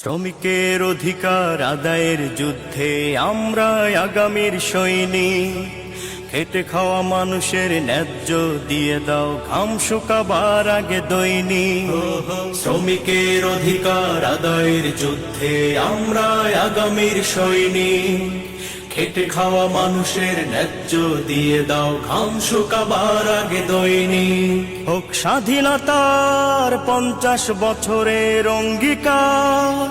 শ্রমিকের অধিকার আদায়ের যুদ্ধে আমরা আগামীর সৈনিক। খেটে খাওয়া মানুষের ন্যায্য দিয়ে দাও, ঘাম শুকাবার আগে দৈনিক। শ্রমিকের অধিকার আদায়ের যুদ্ধে আমরা আগামীর সৈনিক। খেটে খাওয়া মানুষের ন্যায্য দিয়ে দাও ঘাম শুকাবার আগে দৈনিক। হোক স্বাধীনতার পঞ্চাশ বছরের অঙ্গীকার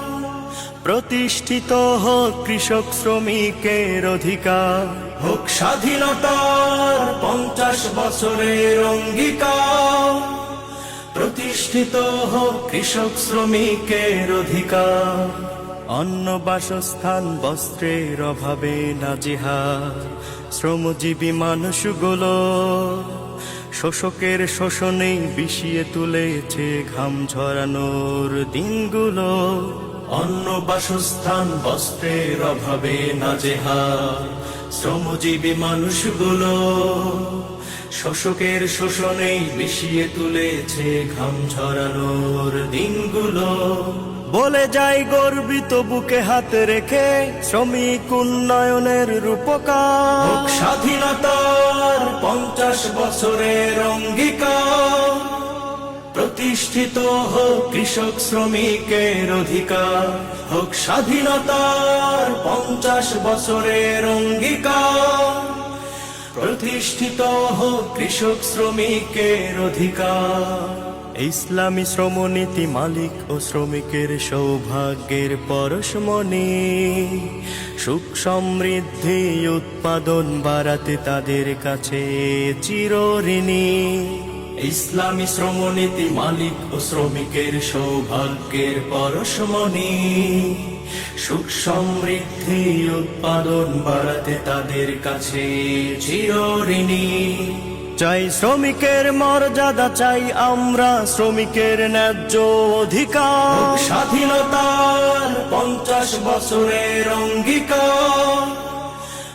প্রতিষ্ঠিত হোক কৃষক শ্রমিকের অধিকার। হোক স্বাধীনতার পঞ্চাশ বছরের অঙ্গীকার প্রতিষ্ঠিত হোক কৃষক শ্রমিকের অধিকার। অন্ন বাসস্থান বস্ত্রের অভাবে নাজেহাল শ্রমজীবী মানুষগুলো শোষকের শোষণে বিষিয়ে তুলেছে ঘাম ঝরানোর দিনগুলো। অন্ন বাসস্থান বস্ত্রের অভাবে নাজেহাল শ্রমজীবী মানুষগুলো শোষকের শোষণেই মিশিয়ে তুলেছে ঘাম ঝরানোর দিনগুলো। বলে যাই গর্বিত বুকে হাত রেখে শ্রমিক উন্নয়নের রূপকার। স্বাধীনতার পঞ্চাশ বছরের অঙ্গীকার। প্রতিষ্ঠিত হোক কৃষক শ্রমিকের অধিকার। হোক স্বাধীনতার পঞ্চাশ বছরের অঙ্গীকার। প্রতিষ্ঠিত হোক কৃষক শ্রমিকের অধিকার। ইসলামী শ্রমনীতি মালিক ও শ্রমিকের সৌভাগ্যের পরশমণি। সুখ সমৃদ্ধি উৎপাদন বাড়াতে তাদের কাছে চিরঋণী ইসলামী শ্রমনীতি মালিক ও শ্রমিকের সৌভাগ্যের পরশমণি। সুখ সমৃদ্ধি উৎপাদন বাড়াতে তাদের কাছে চিরঋণী চাই শ্রমিকের মর্যাদা চাই, আমরা শ্রমিকের ন্যায্য অধিকার। স্বাধীনতার পঞ্চাশ বছরের অঙ্গীকার,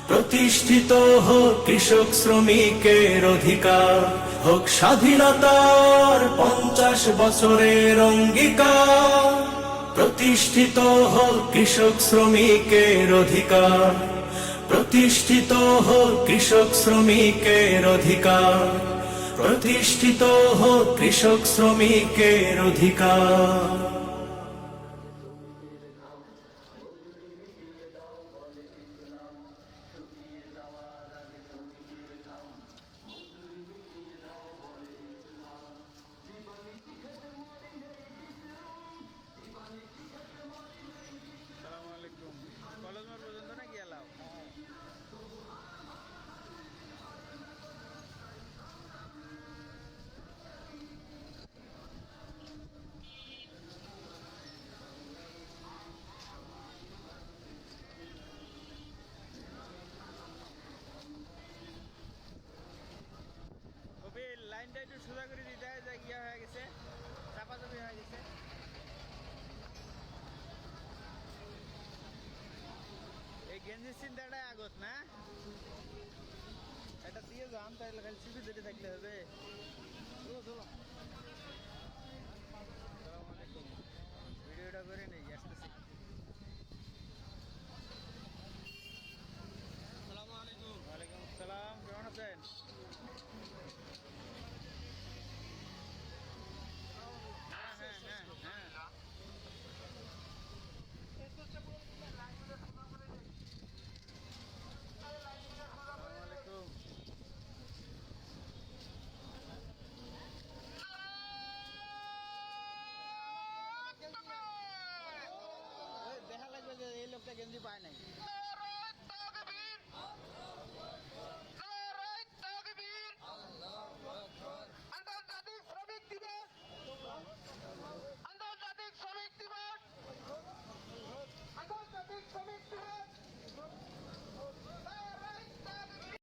প্রতিষ্ঠিত হোক কৃষক শ্রমিকের অধিকার। হোক স্বাধীনতার পঞ্চাশ বছরের অঙ্গীকার, প্রতিষ্ঠিত হোক কৃষক শ্রমিকের অধিকার। প্রতিষ্ঠিত হোক কৃষক শ্রমিকের অধিকার। প্রতিষ্ঠিত হোক কৃষক শ্রমিকের অধিকার। চিন্তাটাই আগত না? এটা দিয়ে যান তাহলে খালি সিপি দিতে থাকলে হবে। চলো চলো। গেঞ্জি পায় নাই।